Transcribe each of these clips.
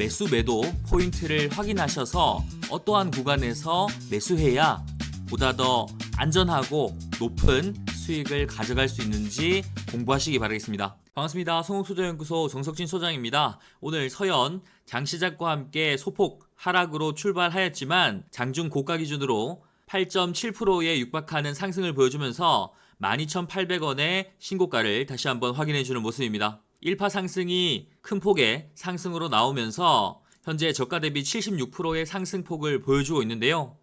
매수 매도 포인트를 확인하셔서 어떠한 구간에서 매수해야 보다 더 안전하고 높은 수익을 가져갈 수 있는지 공부하시기 바라겠습니다. 반갑습니다. 송호투자연구소 정석진 소장입니다. 오늘 서연 장시작과 함께 소폭 하락으로 출발하였지만 장중 고가 기준으로 8.7%에 육박하는 상승을 보여주면서 12,800원의 신고가를 다시 한번 확인해주는 모습입니다. 1파 상승이 큰 폭의 상승으로 나오면서 현재 저가 대비 76%의 상승폭을 보여주고 있는데요.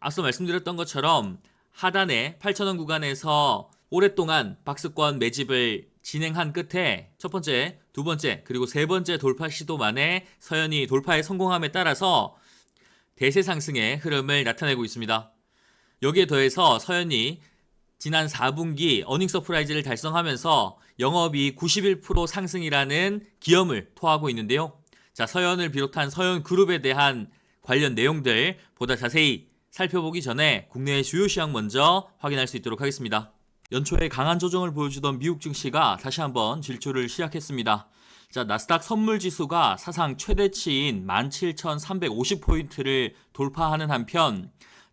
앞서 말씀드렸던 것처럼 하단의 8,000원 구간에서 오랫동안 박스권 매집을 진행한 끝에 첫 번째, 두 번째, 그리고 세 번째 돌파 시도 만에 서연이 돌파에 성공함에 따라서 대세 상승의 흐름을 나타내고 있습니다. 여기에 더해서 서연이 지난 4분기 어닝 서프라이즈를 달성하면서 영업이 91% 상승이라는 기염을 토하고 있는데요. 자, 서연을 비롯한 서연 그룹에 대한 관련 내용들 보다 자세히 살펴보기 전에 국내의 주요 시황 먼저 확인할 수 있도록 하겠습니다. 연초에 강한 조정을 보여주던 미국 증시가 다시 한번 질주를 시작했습니다. 자, 나스닥 선물 지수가 사상 최대치인 17,350포인트를 돌파하는 한편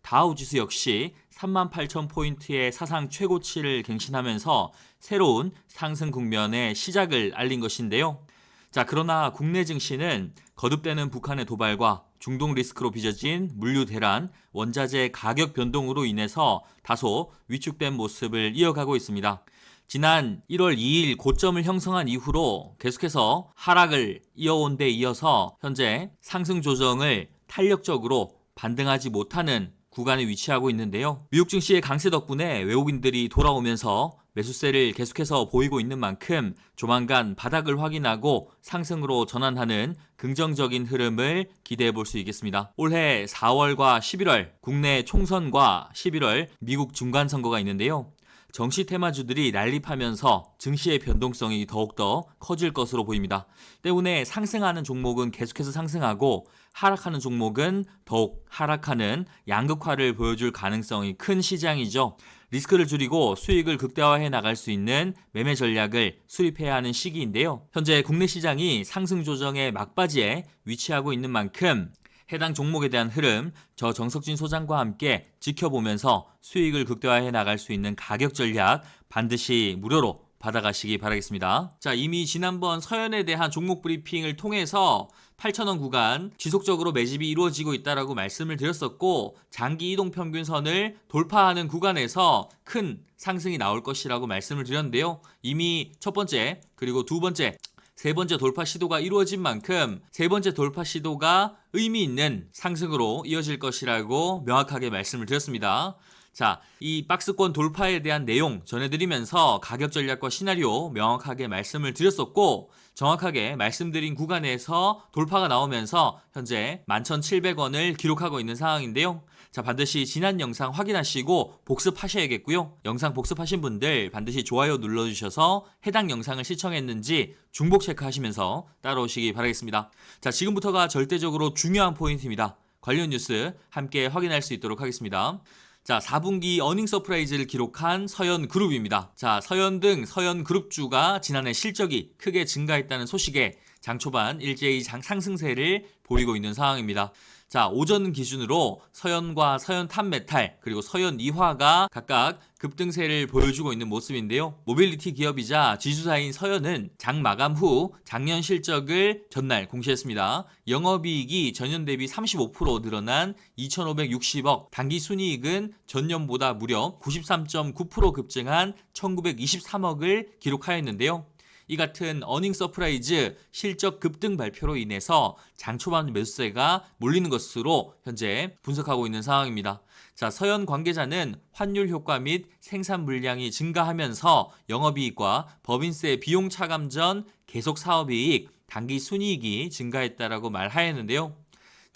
다우 지수 역시 38,000포인트의 사상 최고치를 갱신하면서 새로운 상승 국면의 시작을 알린 것인데요. 자, 그러나 국내 증시는 거듭되는 북한의 도발과 중동 리스크로 빚어진 물류 대란, 원자재 가격 변동으로 인해서 다소 위축된 모습을 이어가고 있습니다. 지난 1월 2일 고점을 형성한 이후로 계속해서 하락을 이어온 데 이어서 현재 상승 조정을 탄력적으로 반등하지 못하는 구간에 위치하고 있는데요. 미국 증시의 강세 덕분에 외국인들이 돌아오면서 매수세를 계속해서 보이고 있는 만큼 조만간 바닥을 확인하고 상승으로 전환하는 긍정적인 흐름을 기대해 볼 수 있겠습니다. 올해 4월과 11월 국내 총선과 11월 미국 중간선거가 있는데요. 정시 테마주들이 난립하면서 증시의 변동성이 더욱더 커질 것으로 보입니다. 때문에 상승하는 종목은 계속해서 상승하고 하락하는 종목은 더욱 하락하는 양극화를 보여줄 가능성이 큰 시장이죠. 리스크를 줄이고 수익을 극대화해 나갈 수 있는 매매 전략을 수립해야 하는 시기인데요. 현재 국내 시장이 상승 조정의 막바지에 위치하고 있는 만큼 해당 종목에 대한 흐름 저 정석진 소장과 함께 지켜보면서 수익을 극대화해 나갈 수 있는 가격 전략 반드시 무료로 받아가시기 바라겠습니다. 자, 이미 지난번 서연에 대한 종목 브리핑을 통해서 8,000원 구간 지속적으로 매집이 이루어지고 있다라고 말씀을 드렸었고 장기 이동 평균선을 돌파하는 구간에서 큰 상승이 나올 것이라고 말씀을 드렸는데요. 이미 첫 번째 그리고 두 번째 세 번째 돌파 시도가 이루어진 만큼 세 번째 돌파 시도가 의미 있는 상승으로 이어질 것이라고 명확하게 말씀을 드렸습니다. 자, 이 박스권 돌파에 대한 내용 전해드리면서 가격 전략과 시나리오 명확하게 말씀을 드렸었고, 정확하게 말씀드린 구간에서 돌파가 나오면서 현재 11,700원을 기록하고 있는 상황인데요. 자, 반드시 지난 영상 확인하시고 복습하셔야겠고요. 영상 복습하신 분들 반드시 좋아요 눌러주셔서 해당 영상을 시청했는지 중복 체크하시면서 따라오시기 바라겠습니다. 자, 지금부터가 절대적으로 중요한 포인트입니다. 관련 뉴스 함께 확인할 수 있도록 하겠습니다. 자, 4분기 어닝 서프라이즈를 기록한 서현 그룹입니다. 자, 서현 등 서현 그룹주가 지난해 실적이 크게 증가했다는 소식에 장 초반 일제히 장 상승세를 보이고 있는 상황입니다. 자, 오전 기준으로 서현과 서현 탑메탈 그리고 서현 이화가 각각 급등세를 보여주고 있는 모습인데요. 모빌리티 기업이자 지주사인 서현은 장 마감 후 작년 실적을 전날 공시했습니다. 영업이익이 전년 대비 35% 늘어난 2,560억, 단기 순이익은 전년보다 무려 93.9% 급증한 1,923억을 기록하였는데요. 이 같은 어닝 서프라이즈 실적 급등 발표로 인해서 장 초반 매수세가 몰리는 것으로 현재 분석하고 있는 상황입니다. 자, 서현 관계자는 환율 효과 및 생산 물량이 증가하면서 영업이익과 법인세 비용 차감 전 계속 사업이익, 단기 순이익이 증가했다라고 말하였는데요.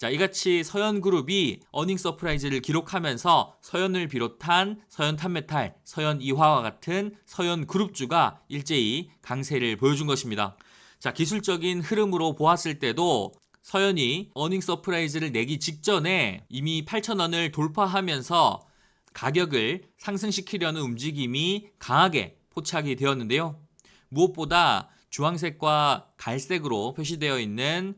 자, 이같이 서현그룹이 어닝 서프라이즈를 기록하면서 서현을 비롯한 서현 탄메탈, 서현 이화와 같은 서현 그룹주가 일제히 강세를 보여준 것입니다. 자, 기술적인 흐름으로 보았을 때도 서현이 어닝 서프라이즈를 내기 직전에 이미 8,000원을 돌파하면서 가격을 상승시키려는 움직임이 강하게 포착이 되었는데요. 무엇보다 주황색과 갈색으로 표시되어 있는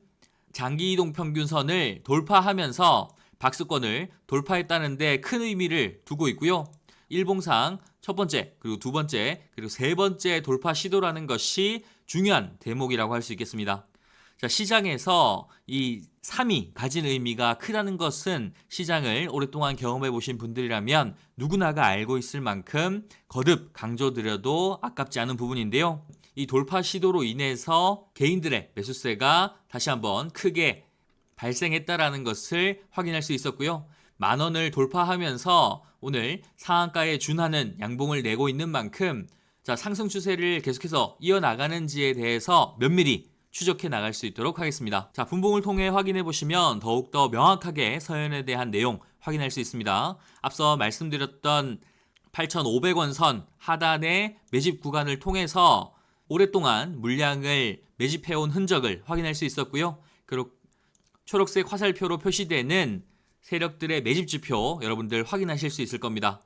장기 이동 평균선을 돌파하면서 박스권을 돌파했다는데 큰 의미를 두고 있고요. 일봉상 첫 번째, 그리고 두 번째, 그리고 세 번째 돌파 시도라는 것이 중요한 대목이라고 할 수 있겠습니다. 자, 시장에서 이 3이 가진 의미가 크다는 것은 시장을 오랫동안 경험해 보신 분들이라면 누구나가 알고 있을 만큼 거듭 강조드려도 아깝지 않은 부분인데요. 이 돌파 시도로 인해서 개인들의 매수세가 다시 한번 크게 발생했다라는 것을 확인할 수 있었고요. 만 원을 돌파하면서 오늘 상한가에 준하는 양봉을 내고 있는 만큼 자, 상승 추세를 계속해서 이어나가는지에 대해서 면밀히 추적해 나갈 수 있도록 하겠습니다. 자, 분봉을 통해 확인해 보시면 더욱더 명확하게 서현에 대한 내용 확인할 수 있습니다. 앞서 말씀드렸던 8,500원 선 하단의 매집 구간을 통해서 오랫동안 물량을 매집해온 흔적을 확인할 수 있었고요. 그리고 초록색 화살표로 표시되는 세력들의 매집 지표 여러분들 확인하실 수 있을 겁니다.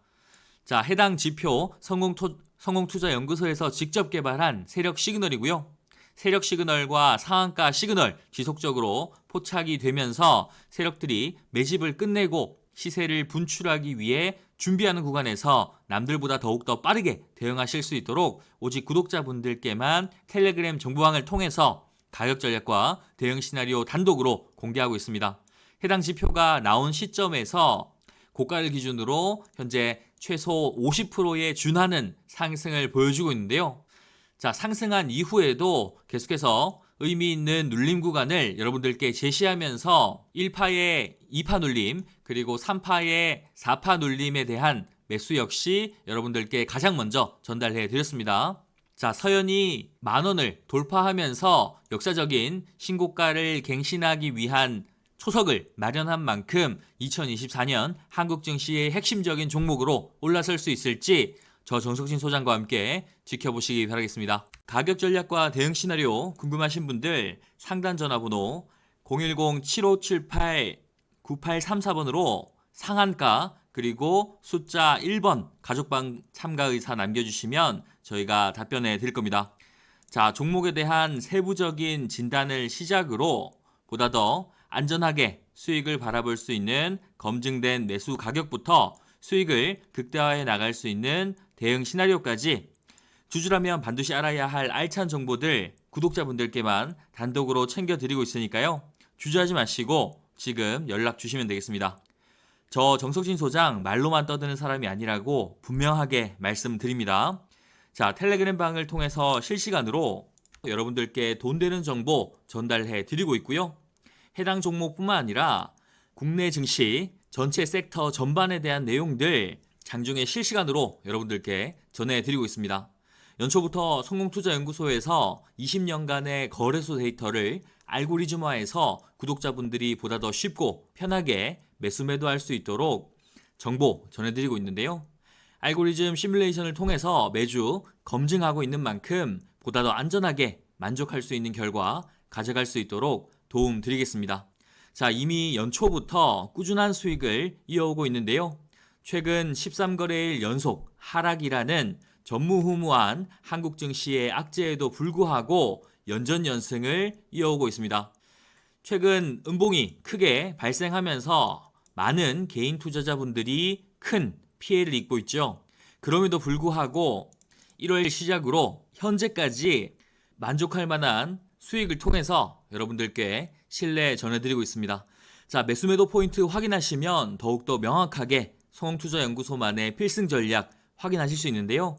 자, 해당 지표 성공투, 성공투자연구소에서 직접 개발한 세력 시그널이고요. 세력 시그널과 상한가 시그널 지속적으로 포착이 되면서 세력들이 매집을 끝내고 시세를 분출하기 위해 준비하는 구간에서 남들보다 더욱더 빠르게 대응하실 수 있도록 오직 구독자분들께만 텔레그램 정보왕을 통해서 가격 전략과 대응 시나리오 단독으로 공개하고 있습니다. 해당 지표가 나온 시점에서 고가를 기준으로 현재 최소 50%에 준하는 상승을 보여주고 있는데요. 자, 상승한 이후에도 계속해서 의미 있는 눌림 구간을 여러분들께 제시하면서 1파의 2파 눌림, 그리고 3파의 4파 눌림에 대한 매수 역시 여러분들께 가장 먼저 전달해 드렸습니다. 자, 서현이 만 원을 돌파하면서 역사적인 신고가를 갱신하기 위한 초석을 마련한 만큼 2024년 한국 증시의 핵심적인 종목으로 올라설 수 있을지 저 정석진 소장과 함께 지켜보시기 바라겠습니다. 가격 전략과 대응 시나리오 궁금하신 분들 상단 전화번호 010-7578-9834번으로 상한가 그리고 숫자 1번 가족방 참가 의사 남겨주시면 저희가 답변해 드릴 겁니다. 자, 종목에 대한 세부적인 진단을 시작으로 보다 더 안전하게 수익을 바라볼 수 있는 검증된 매수 가격부터 수익을 극대화해 나갈 수 있는 대응 시나리오까지 주주라면 반드시 알아야 할 알찬 정보들 구독자분들께만 단독으로 챙겨드리고 있으니까요. 주저하지 마시고 지금 연락 주시면 되겠습니다. 저 정석진 소장 말로만 떠드는 사람이 아니라고 분명하게 말씀드립니다. 자, 텔레그램 방을 통해서 실시간으로 여러분들께 돈 되는 정보 전달해 드리고 있고요. 해당 종목뿐만 아니라 국내 증시 전체 섹터 전반에 대한 내용들 장중에 실시간으로 여러분들께 전해드리고 있습니다. 연초부터 성공투자연구소에서 20년간의 거래소 데이터를 알고리즘화해서 구독자분들이 보다 더 쉽고 편하게 매수 매도할 수 있도록 정보 전해드리고 있는데요. 알고리즘 시뮬레이션을 통해서 매주 검증하고 있는 만큼 보다 더 안전하게 만족할 수 있는 결과 가져갈 수 있도록 도움 드리겠습니다. 자, 이미 연초부터 꾸준한 수익을 이어오고 있는데요. 최근 13거래일 연속 하락이라는 전무후무한 한국 증시의 악재에도 불구하고 연전 연승을 이어오고 있습니다. 최근 음봉이 크게 발생하면서 많은 개인 투자자분들이 큰 피해를 입고 있죠. 그럼에도 불구하고 1월 시작으로 현재까지 만족할 만한 수익을 통해서 여러분들께 신뢰 전해드리고 있습니다. 자, 매수매도 포인트 확인하시면 더욱더 명확하게 성투자연구소만의 필승 전략 확인하실 수 있는데요.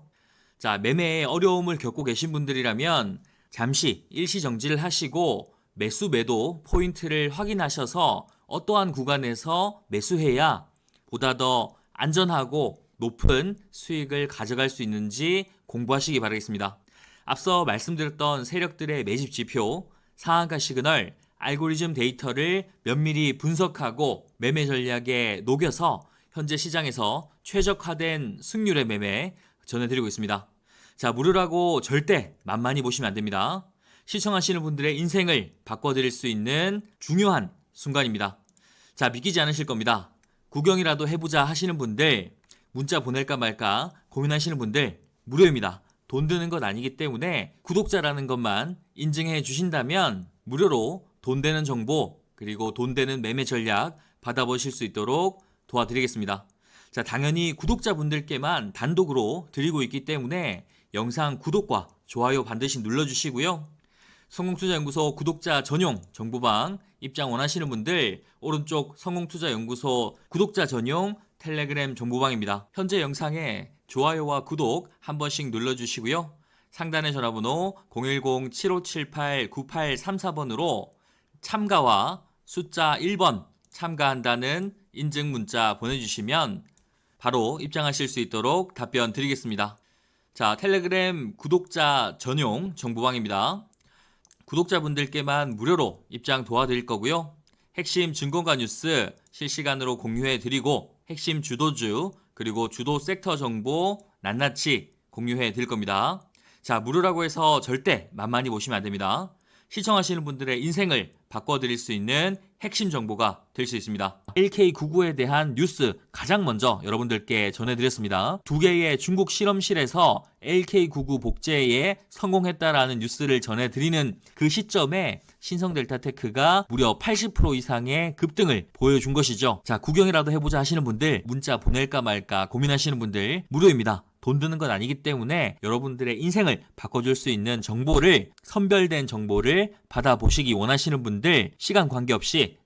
자, 매매에 어려움을 겪고 계신 분들이라면 잠시 일시 정지를 하시고 매수 매도 포인트를 확인하셔서 어떠한 구간에서 매수해야 보다 더 안전하고 높은 수익을 가져갈 수 있는지 공부하시기 바라겠습니다. 앞서 말씀드렸던 세력들의 매집 지표, 상한가 시그널, 알고리즘 데이터를 면밀히 분석하고 매매 전략에 녹여서 현재 시장에서 최적화된 승률의 매매 전해드리고 있습니다. 자, 무료라고 절대 만만히 보시면 안 됩니다. 시청하시는 분들의 인생을 바꿔드릴 수 있는 중요한 순간입니다. 자, 믿기지 않으실 겁니다. 구경이라도 해보자 하시는 분들, 문자 보낼까 말까 고민하시는 분들, 무료입니다. 돈 드는 건 아니기 때문에 구독자라는 것만 인증해 주신다면 무료로 돈 되는 정보, 그리고 돈 되는 매매 전략 받아보실 수 있도록 도와드리겠습니다. 자, 당연히 구독자분들께만 단독으로 드리고 있기 때문에 영상 구독과 좋아요 반드시 눌러주시고요. 성공투자연구소 구독자 전용 정보방 입장 원하시는 분들 오른쪽 성공투자연구소 구독자 전용 텔레그램 정보방입니다. 현재 영상에 좋아요와 구독 한 번씩 눌러주시고요. 상단의 전화번호 010-7578-9834번으로 참가와 숫자 1번 참가한다는 인증 문자 보내주시면 바로 입장하실 수 있도록 답변 드리겠습니다. 자, 텔레그램 구독자 전용 정보방입니다. 구독자분들께만 무료로 입장 도와드릴 거고요. 핵심 증권가 뉴스 실시간으로 공유해 드리고 핵심 주도주 그리고 주도 섹터 정보 낱낱이 공유해 드릴 겁니다. 자, 무료라고 해서 절대 만만히 보시면 안 됩니다. 시청하시는 분들의 인생을 바꿔 드릴 수 있는 핵심 정보가 될 수 있습니다. LK99에 대한 뉴스 가장 먼저 여러분들께 전해드렸습니다. 두 개의 중국 실험실에서 LK99 복제에 성공했다라는 뉴스를 전해드리는 그 시점에 신성 델타테크가 무려 80% 이상의 급등을 보여준 것이죠. 자, 구경이라도 해보자 하시는 분들, 문자 보낼까 말까 고민하시는 분들, 무료입니다. 돈 드는 건 아니기 때문에 여러분들의 인생을 바꿔줄 수 있는 정보를 선별된 정보를 받아보시기 원하시는 분들 시간 관계없이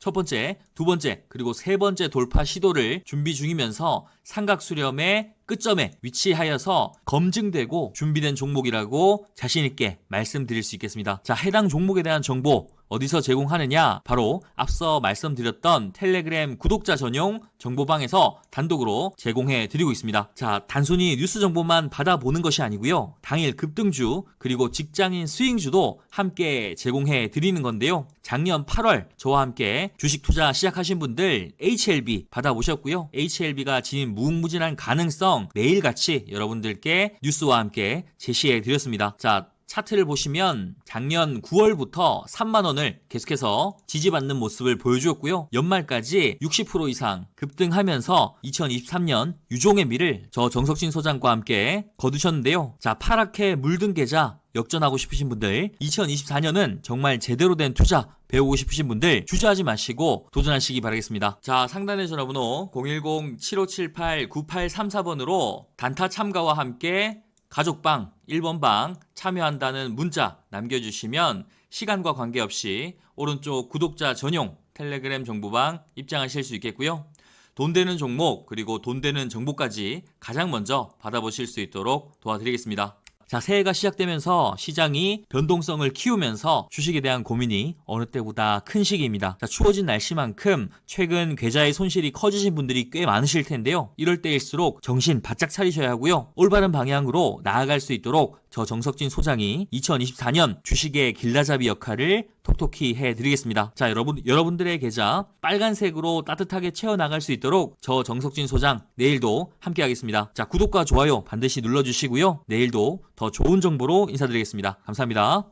첫 번째, 두 번째, 그리고 세 번째 돌파 시도를 준비 중이면서 삼각 수렴의 끝점에 위치하여서 검증되고 준비된 종목이라고 자신있게 말씀드릴 수 있겠습니다. 자, 해당 종목에 대한 정보 어디서 제공하느냐? 바로 앞서 말씀드렸던 텔레그램 구독자 전용 정보방에서 단독으로 제공해 드리고 있습니다. 자, 단순히 뉴스 정보만 받아보는 것이 아니고요. 당일 급등주 그리고 직장인 스윙주도 함께 제공해 드리는 건데요. 작년 8월 저와 함께 주식 투자 시작하신 분들 HLB 받아보셨고요. HLB가 지닌 무궁무진한 가능성 매일같이 여러분들께 뉴스와 함께 제시해 드렸습니다. 자, 차트를 보시면 작년 9월부터 3만 원을 계속해서 지지받는 모습을 보여주었고요. 연말까지 60% 이상 급등하면서 2023년 유종의 미를 저 정석진 소장과 함께 거두셨는데요. 자, 파랗게 물든 계좌 역전하고 싶으신 분들 2024년은 정말 제대로 된 투자 배우고 싶으신 분들 주저하지 마시고 도전하시기 바라겠습니다. 자, 상단의 전화번호 010-7578-9834번으로 단타 참가와 함께 가족방 1번 방 참여한다는 문자 남겨주시면 시간과 관계없이 오른쪽 구독자 전용 텔레그램 정보방 입장하실 수 있겠고요. 돈 되는 종목 그리고 돈 되는 정보까지 가장 먼저 받아보실 수 있도록 도와드리겠습니다. 자, 새해가 시작되면서 시장이 변동성을 키우면서 주식에 대한 고민이 어느 때보다 큰 시기입니다. 자, 추워진 날씨만큼 최근 계좌의 손실이 커지신 분들이 꽤 많으실 텐데요. 이럴 때일수록 정신 바짝 차리셔야 하고요. 올바른 방향으로 나아갈 수 있도록 저 정석진 소장이 2024년 주식의 길라잡이 역할을 톡톡히 해드리겠습니다. 자, 여러분, 여러분들의 계좌 빨간색으로 따뜻하게 채워나갈 수 있도록 저 정석진 소장 내일도 함께 하겠습니다. 자, 구독과 좋아요 반드시 눌러주시고요. 내일도 더 좋은 정보로 인사드리겠습니다. 감사합니다.